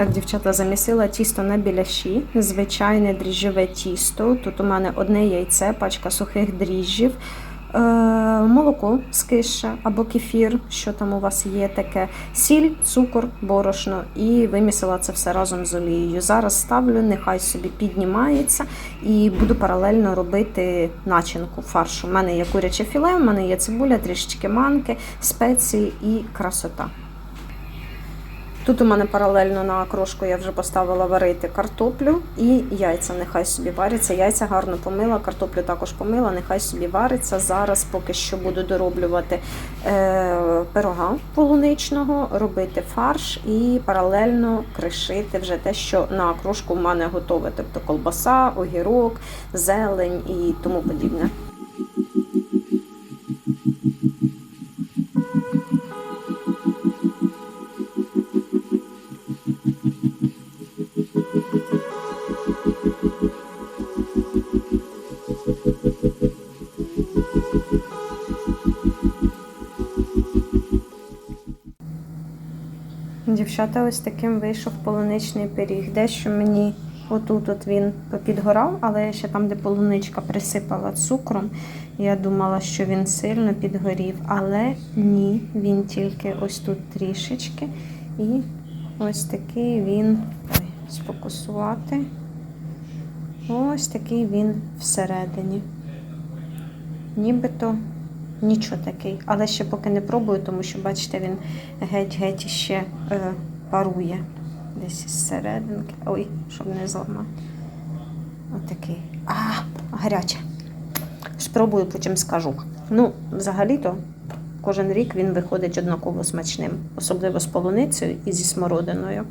Так, дівчата, замісила тісто на біляші, звичайне дріжджове тісто. Тут у мене одне яйце, пачка сухих дріжджів, е, молоко з киша або кефір, що там у вас є таке, сіль, цукор, борошно, і вимісила це все разом з олією. Зараз ставлю, нехай собі піднімається, і буду паралельно робити начинку фаршу. У мене є куряче філе, у мене є цибуля, трішечки манки, спеції і красота. Тут у мене паралельно на крошку я вже поставила варити картоплю і яйця. Нехай собі варяться. Яйця гарно помила, картоплю також помила, нехай собі вариться. Зараз поки що буду дороблювати е, пирога полуничного, робити фарш і паралельно кришити вже те, що на крошку в мене готове. Тобто колбаса, огірок, зелень і тому подібне. Дівчата, ось таким вийшов полуничний пиріг. Дещо мені Отут от він підгорав, але ще там, де полуничка присипала цукром. Я думала, що він сильно підгорів, але ні, він тільки ось тут трішечки. І ось такий він. Ой, сфокусувати. Ось такий він всередині. Нібито нічого такий. Але ще поки не пробую, тому що, бачите, він геть-геть ще е, парує. Десь із. Ой, щоб не зламати. Отакий. А, гаряче. Спробую, потім скажу. Ну, взагалі-то, кожен рік він виходить однаково смачним, особливо з полуницею і зі смородиною.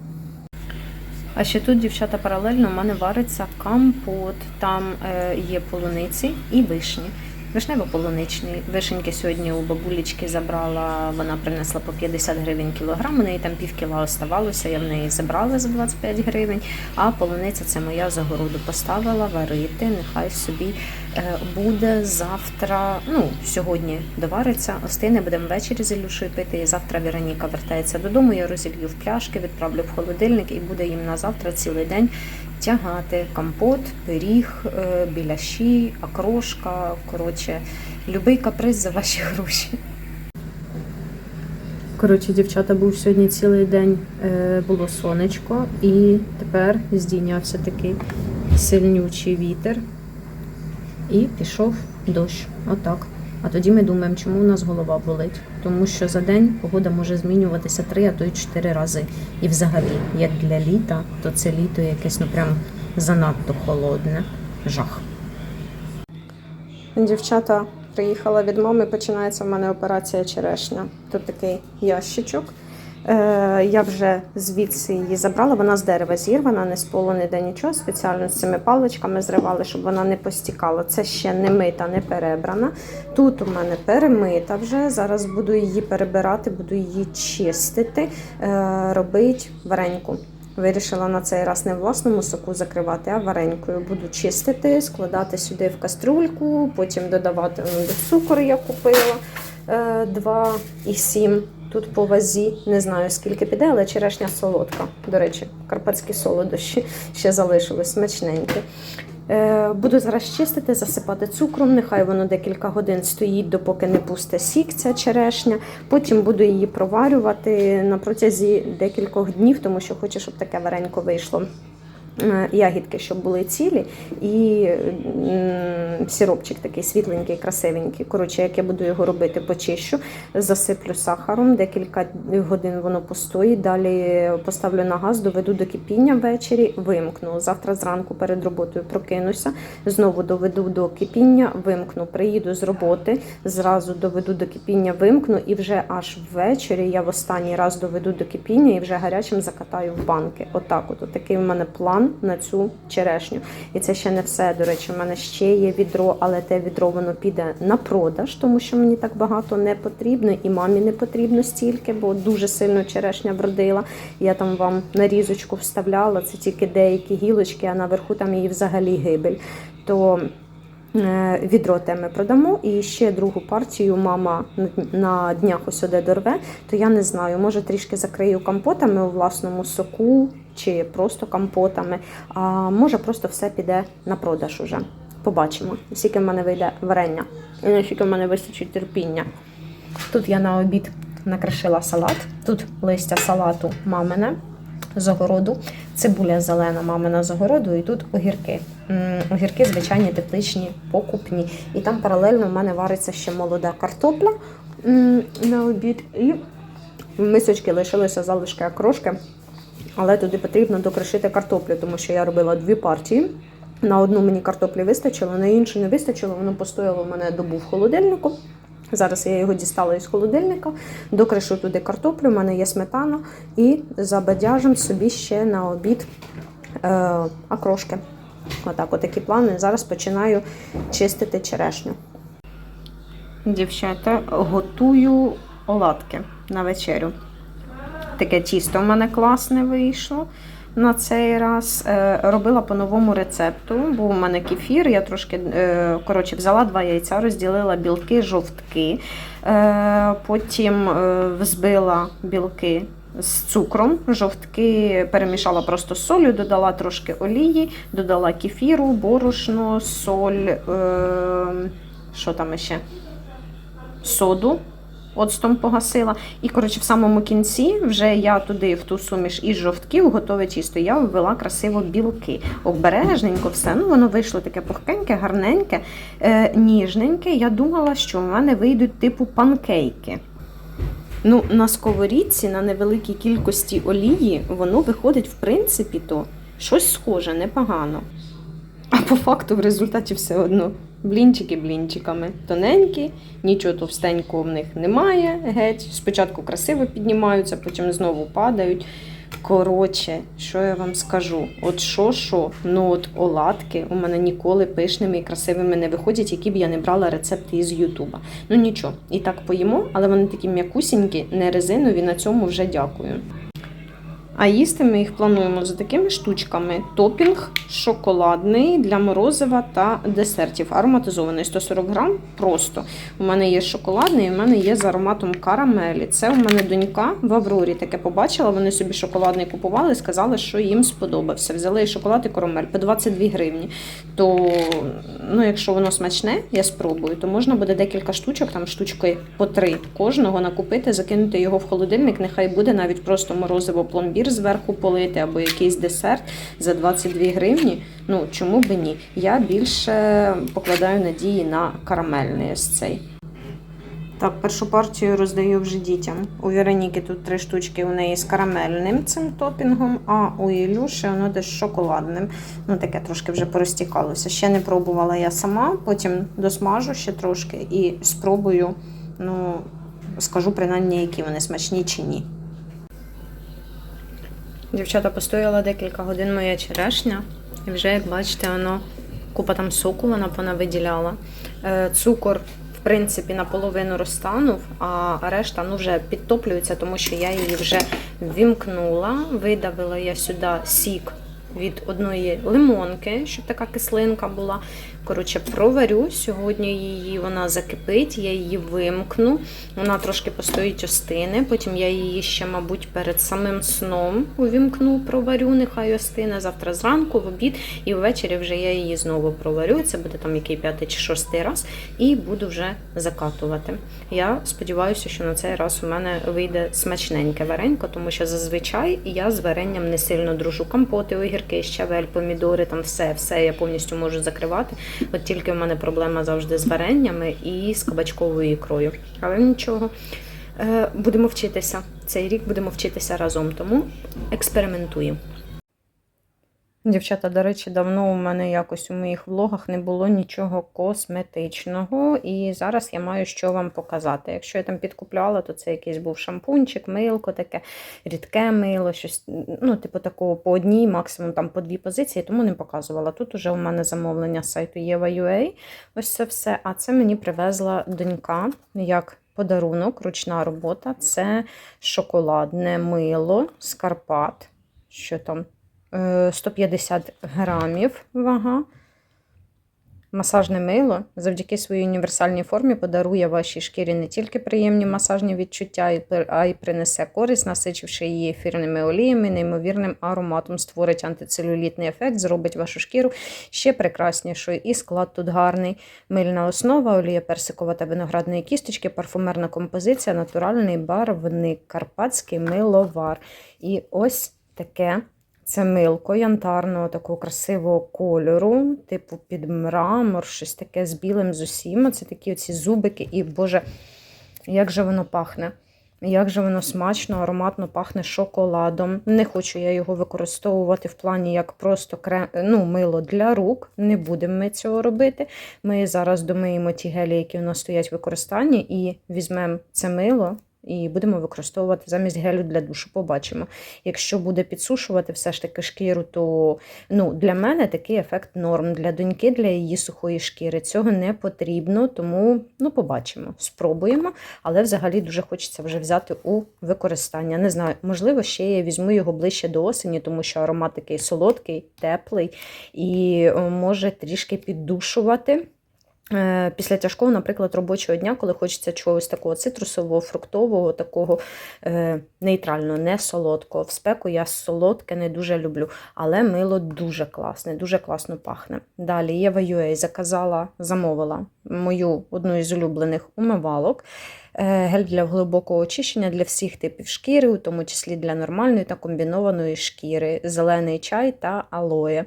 А ще тут, дівчата, паралельно в мене вариться компот. Там е, є полуниці і вишні. Вишнево-полуничний. Вишеньки сьогодні у бабулечки забрала, вона принесла по 50 гривень кілограм, у неї там пів кіла оставалося, я в неї забрала за 25 гривень, а полуниця це моя з огороду поставила варити, нехай собі е, буде завтра, ну, сьогодні довариться, остине, будемо ввечері з Ілюшею пити, і завтра Вероніка вертається додому, я розілью в пляшки, відправлю в холодильник і буде їм на завтра цілий день тягати компот, пиріг, е, біляші, окрошка, коротше, любий каприз за ваші гроші. Коротше, дівчата, був сьогодні цілий день е, було сонечко, і тепер здійнявся такий сильнючий вітер. І пішов дощ. Отак. А тоді ми думаємо, чому у нас голова болить. Тому що за день погода може змінюватися три, а то й чотири рази. І взагалі, як для літа, то це літо якесь ну прям занадто холодне. Жах. Дівчата приїхала від мами, починається в мене операція черешня. Тут такий ящичок. Е, я вже звідси її забрала. Вона з дерева зірвана, не з полу, ніде нічого. Спеціально з цими паличками зривали, щоб вона не постікала. Це ще не мита, не перебрана. Тут у мене перемита вже. Зараз буду її перебирати, буду її чистити, е, робити вареньку. Вирішила на цей раз не власному соку закривати, а варенькою. Буду чистити, складати сюди в кастрюльку, потім додавати до цукру я купила е, 2,7. Тут по вазі не знаю скільки піде, але черешня солодка. До речі, карпатські солодощі ще залишились смачненькі. Е, Буду зараз чистити, засипати цукром. Нехай воно декілька годин стоїть, допоки не пусте сік ця черешня. Потім буду її проварювати на протязі декількох днів, тому що хочу, щоб таке варенько вийшло. Е, Ягідки, щоб були цілі, і сиропчик такий світленький, красивенький. Коротше, як я буду його робити, почищу, засиплю сахаром, декілька годин воно постоїть. Далі поставлю на газ, доведу до кипіння ввечері, вимкну. Завтра зранку перед роботою прокинуся, знову доведу до кипіння, вимкну. Приїду з роботи, зразу доведу до кипіння, вимкну, і вже аж ввечері я в останній раз доведу до кипіння і вже гарячим закатаю в банки. Отак, от, от такий в мене план на цю черешню. І це ще не все. До речі, в мене ще є відро, але те відро воно піде на продаж, тому що мені так багато не потрібно, і мамі не потрібно стільки, бо дуже сильно черешня вродила. Я там вам нарізочку вставляла, це тільки деякі гілочки, а наверху там її взагалі гибель. То е, Відро те ми продамо, і ще другу партію мама на днях ось сюди дорве, то я не знаю, може трішки закрию компотами у власному соку чи просто компотами, а може просто все піде на продаж уже. Побачимо, скільки в мене вийде варення, і наскільки в мене вистачить терпіння. Тут я на обід накришила салат, тут листя салату мамине з огороду, цибуля зелена мамина з огороду, і тут огірки. Огірки, звичайні, тепличні, покупні. І там паралельно в мене вариться ще молода картопля на обід. І в мисочки лишилися залишки окрошки, але туди потрібно докришити картоплю, тому що я робила дві партії. На одну мені картоплі вистачило, на іншу не вистачило, воно постояло в мене добу в холодильнику. Зараз я його дістала із холодильника, докришу туди картоплю, в мене є сметана, і забадяжим собі ще на обід е, окрошки. Отак, отакі плани. Зараз починаю чистити черешню. Дівчата, готую оладки на вечерю. Таке тісто в мене класне вийшло на цей раз. Е, робила по новому рецепту. Був у мене кефір. Я трошки е, коротше, взяла два яйця, розділила білки, жовтки. Е, Потім взбила білки з цукром. Жовтки перемішала просто з солью, додала трошки олії, додала кефіру, борошно, соль, е, що там ще? Соду. Оцтом погасила. І, коротше, в самому кінці вже я туди, в ту суміш із жовтків, готове тісто. Я ввела красиво білки. Обережненько все. Ну, воно вийшло таке пухкеньке, гарненьке, е, ніжненьке. Я думала, що в мене вийдуть типу панкейки. Ну, на сковорідці, на невеликій кількості олії, воно виходить, в принципі, то щось схоже, непогано. А по факту в результаті все одно. Блінчики блінчиками. Тоненькі, нічого товстенького в них немає. Геть. Спочатку красиво піднімаються, потім знову падають. Коротше, що я вам скажу? От що, що, ну от оладки у мене ніколи пишними і красивими не виходять, які б я не брала рецепти із Ютуба. Ну нічого, і так поїмо, але вони такі м'якусінькі, не резинові, на цьому вже дякую. А їсти ми їх плануємо за такими штучками: топінг шоколадний для морозива та десертів. Ароматизований 140 грам. Просто у мене є шоколадний, і в мене є з ароматом карамелі. Це у мене донька в Аврорі таке побачила. Вони собі шоколадний купували, сказали, що їм сподобався. Взяли шоколад і карамель по 22 гривні. То, ну, якщо воно смачне, я спробую, то можна буде декілька штучок, там штучки по три кожного накупити, закинути його в холодильник. Нехай буде навіть просто морозиво пломбір зверху полити або якийсь десерт за 22 гривні. Ну чому би ні? Я більше покладаю надії на карамельний ось цей. Так, першу партію роздаю вже дітям. У Вероніки тут три штучки у неї з карамельним цим топінгом, а у Ілюші воно десь шоколадним. Ну, таке трошки вже порозтікалося. Ще не пробувала я сама, потім досмажу ще трошки і спробую, ну, скажу принаймні, які вони смачні чи ні. Дівчата, постояла декілька годин моя черешня, і вже, як бачите, воно купа там соку вона понавиділяла. Е, Цукор, в принципі, наполовину розтанув, а решта ну, вже підтоплюється, тому що я її вже вімкнула. Видавила я сюди сік від одної лимонки, щоб така кислинка була. Коротше, проварю. Сьогодні її вона закипить, я її вимкну. Вона трошки постоїть остине. Потім я її ще, мабуть, перед самим сном увімкну, проварю, нехай остине. Завтра зранку, в обід, і ввечері вже я її знову проварю. Це буде там який п'ятий чи шостий раз, і буду вже закатувати. Я сподіваюся, що на цей раз у мене вийде смачненьке варенько, тому що зазвичай я з варенням не сильно дружу. Компоти, огірки, щавель, помідори, там все, все я повністю можу закривати. От тільки в мене проблема завжди з вареннями і з кабачковою ікрою. Але нічого. Е, Будемо вчитися. Цей рік будемо вчитися разом, тому експериментую. Дівчата, до речі, давно у мене якось у моїх влогах не було нічого косметичного, і зараз я маю що вам показати. Якщо я там підкупляла, то це якийсь був шампунчик, милко, таке рідке мило, щось, ну, типу такого по одній, максимум там по дві позиції, тому не показувала. Тут уже у мене замовлення з сайту Єва.ua, ось це все. А це мені привезла донька як подарунок, ручна робота. Це шоколадне мило з Карпат. Що там? Е, 150 грамів вага. Масажне мило завдяки своїй універсальній формі подарує вашій шкірі не тільки приємні масажні відчуття, а й принесе користь, насичивши її ефірними оліями, неймовірним ароматом, створить антицелюлітний ефект, зробить вашу шкіру ще прекраснішою. І склад тут гарний. Мильна основа, олія персикова та виноградної кісточки, парфумерна композиція, натуральний барвник, карпатський миловар. І ось таке. Це милко янтарного такого красивого кольору, типу під мрамор, щось таке з білим з усім. Це такі оці зубики, і Боже, як же воно пахне. Як же воно смачно, ароматно пахне шоколадом. Не хочу я його використовувати в плані як просто крем, ну, мило для рук. Не будемо ми цього робити. Ми зараз домиємо ті гелі, які у нас стоять в використанні, і візьмемо це мило. І будемо використовувати замість гелю для душу. Побачимо. Якщо буде підсушувати все ж таки шкіру, то ну, для мене такий ефект норм. Для доньки, для її сухої шкіри цього не потрібно, тому ну, побачимо, спробуємо. Але взагалі дуже хочеться вже взяти у використання. Не знаю, можливо, ще я візьму його ближче до осені, тому що аромат такий солодкий, теплий і може трішки піддушувати. Е, Після тяжкого, наприклад, робочого дня, коли хочеться чогось такого цитрусового, фруктового, такого е, нейтрального, не солодкого. В спеку я солодке не дуже люблю, але мило дуже класне, дуже класно пахне. Далі Єва UA заказала, замовила мою одну із улюблених умивалок. Е, Гель для глибокого очищення для всіх типів шкіри, у тому числі для нормальної та комбінованої шкіри, зелений чай та алоє.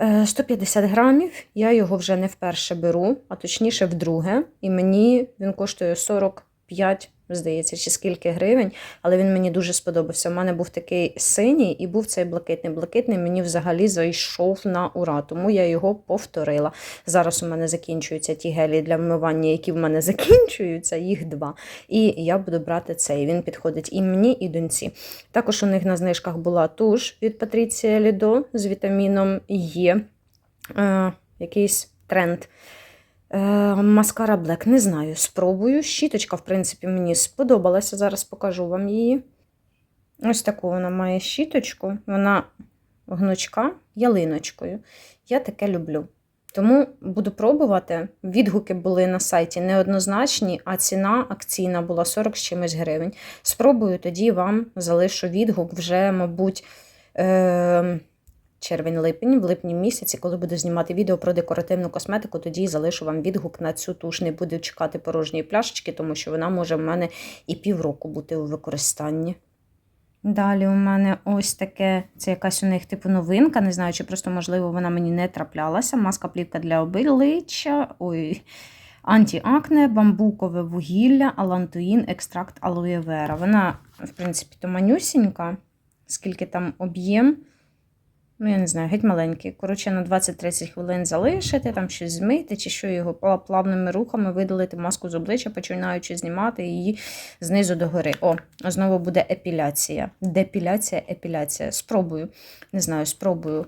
Е, 150 грамів. Я його вже не вперше беру, а точніше вдруге. І мені він коштує 45, здається, чи скільки гривень, але він мені дуже сподобався. У мене був такий синій і був цей блакитний. Блакитний мені взагалі зайшов на ура, тому я його повторила. Зараз у мене закінчуються ті гелі для вмивання, які в мене закінчуються, їх два. І я буду брати цей. Він підходить і мені, і доньці. Також у них на знижках була туш від Патріція Лідо з вітаміном Є. Е, якийсь тренд. Е, маскара Black, не знаю, спробую. Щіточка, в принципі, мені сподобалася. Зараз покажу вам її. Ось таку вона має щіточку. Вона гнучка ялиночкою. Я таке люблю. Тому буду пробувати. Відгуки були на сайті неоднозначні, а ціна акційна була 40 з чимось гривень. Спробую, тоді вам залишу відгук вже, мабуть, е- червень-липень, в липні місяці, коли буду знімати відео про декоративну косметику, тоді залишу вам відгук на цю туш. Не буду чекати порожньої пляшечки, тому що вона може в мене і півроку бути у використанні. Далі у мене ось таке, це якась у них типу новинка. Не знаю, чи просто, можливо, вона мені не траплялася. Маска плівка для обличчя. Ой. Антіакне, бамбукове вугілля, алантуїн, екстракт алоє вера. Вона, в принципі, то манюсінька, скільки там об'єм. Ну, я не знаю, геть маленький. Коротше, на 20-30 хвилин залишити, там щось змити, чи що його плавними рухами видалити маску з обличчя, починаючи знімати її знизу догори. О, знову буде епіляція. Депіляція, епіляція. Спробую. Не знаю, спробую.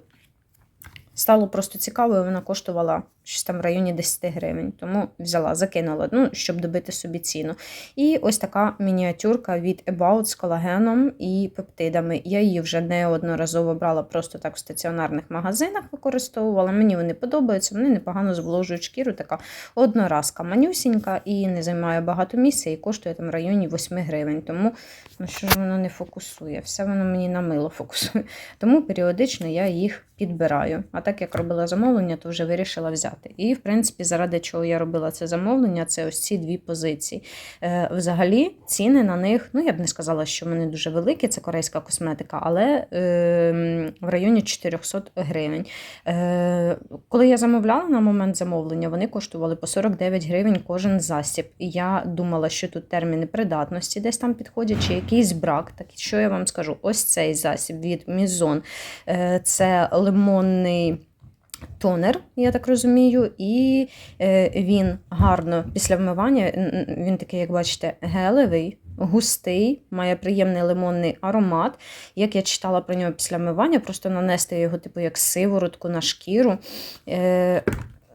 Стало просто цікаво, вона коштувала щось там в районі 10 гривень. Тому взяла, закинула, ну, щоб добити собі ціну. І ось така мініатюрка від About з колагеном і пептидами. Я її вже неодноразово брала просто так в стаціонарних магазинах, використовувала. Мені вони подобаються, вони непогано зволожують шкіру. Така одноразка манюсінька і не займає багато місця, і коштує там в районі 8 гривень. Тому ну, що ж воно не фокусує? Все воно мені на мило фокусує. Тому періодично я їх підбираю. А так як робила замовлення, то вже вирішила взяти. І, в принципі, заради чого я робила це замовлення, це ось ці дві позиції. Е, взагалі, ціни на них, ну я б не сказала, що вони дуже великі, це корейська косметика, але е, в районі 400 гривень. Е, коли я замовляла на момент замовлення, вони коштували по 49 гривень кожен засіб. І я думала, що тут терміни придатності десь там підходять, чи якийсь брак. Так що я вам скажу? Ось цей засіб від Мізон. Е, це лимонний. Тонер, я так розумію, і е, він гарно після вмивання, він такий, як бачите, гелевий, густий, має приємний лимонний аромат. Як я читала про нього після вмивання, просто нанести його, типу, як сиворотку на шкіру. Е,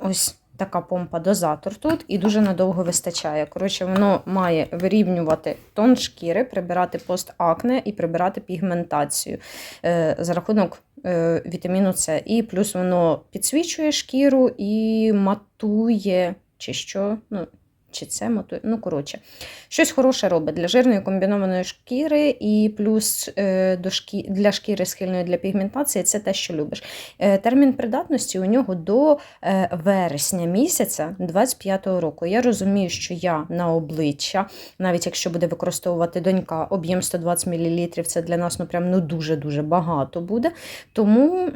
ось така помпа-дозатор тут, і дуже надовго вистачає. Коротше, воно має вирівнювати тон шкіри, прибирати постакне і прибирати пігментацію е, за рахунок е, вітаміну С. І плюс воно підсвічує шкіру і матує, чи що. Ну, чи це матує? Ну, коротше, щось хороше робить для жирної комбінованої шкіри, і плюс е, до шкі... для шкіри схильної для пігментації це те, що любиш. Е, термін придатності у нього до е, вересня місяця 25-го року. Я розумію, що я на обличчя, навіть якщо буде використовувати донька, об'єм 120 мл, це для нас ну, прям, ну, дуже-дуже багато буде. Тому,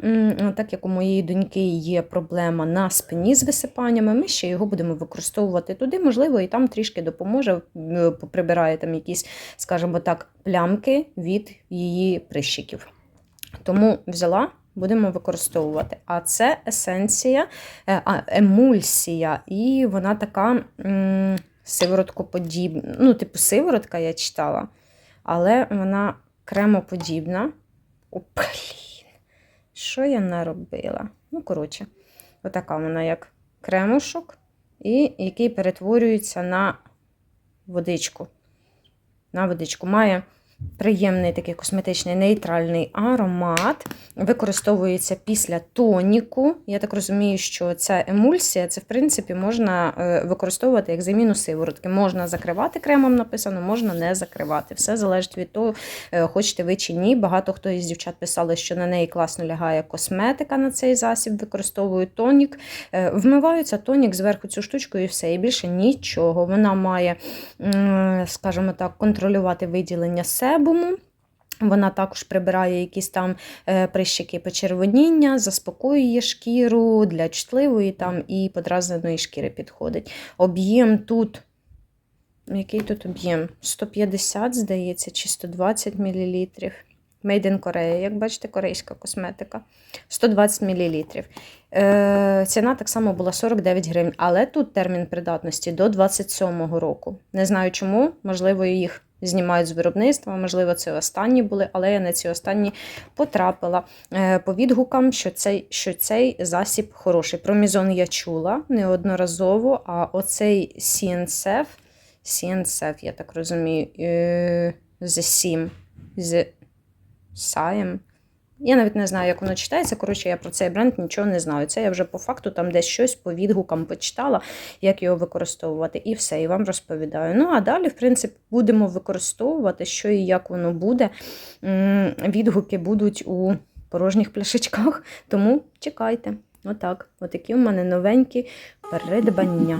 так як у моєї доньки є проблема на спині з висипаннями, ми ще його будемо використовувати туди. Можливо, і там трішки допоможе, м, поприбирає там якісь, скажімо так, плямки від її прищиків. Тому взяла. Будемо використовувати. А це есенція, е, а, емульсія, і вона така сивороткоподібна. Ну, типу, сиворотка я читала, але вона кремоподібна. О, блін, що я наробила? Ну, коротше, отака вона як кремушок, і який перетворюється на водичку. На водичку. Має Приємний такий косметичний нейтральний аромат. Використовується після тоніку. Я так розумію, що ця емульсія, це в принципі можна е, використовувати як заміну сиворотки. Можна закривати кремом, написано, можна не закривати. Все залежить від того, е, хочете ви чи ні. Багато хто із дівчат писали, що на неї класно лягає косметика на цей засіб, використовують тонік. Е, Вмиваються тонік зверху цю штучку і все, і більше нічого. Вона має, скажімо так, контролювати виділення себуму. Вона також прибирає якісь там е, прищики почервоніння, заспокоює шкіру для чутливої там і подразненої шкіри підходить. Об'єм тут. Який тут об'єм? 150, здається, чи 120 мл. Made in Korea, як бачите, корейська косметика. 120 мл. Е, ціна так само була 49 гривень, але тут термін придатності до 27-го року. Не знаю чому, можливо, їх знімають з виробництва, можливо, це останні були, але я на ці останні потрапила е, по відгукам, що цей, що цей засіб хороший. Про мізон я чула неодноразово, а оцей CNCF, CNCF, я так розумію, е, з Сім з Саєм. Я навіть не знаю, як воно читається. Коротше, я про цей бренд нічого не знаю. Це я вже по факту там десь щось по відгукам почитала, як його використовувати, і все, і вам розповідаю. Ну, а далі, в принципі, будемо використовувати, що і як воно буде. Відгуки будуть у порожніх пляшечках, тому чекайте. Отак. Отакі у мене новенькі придбання.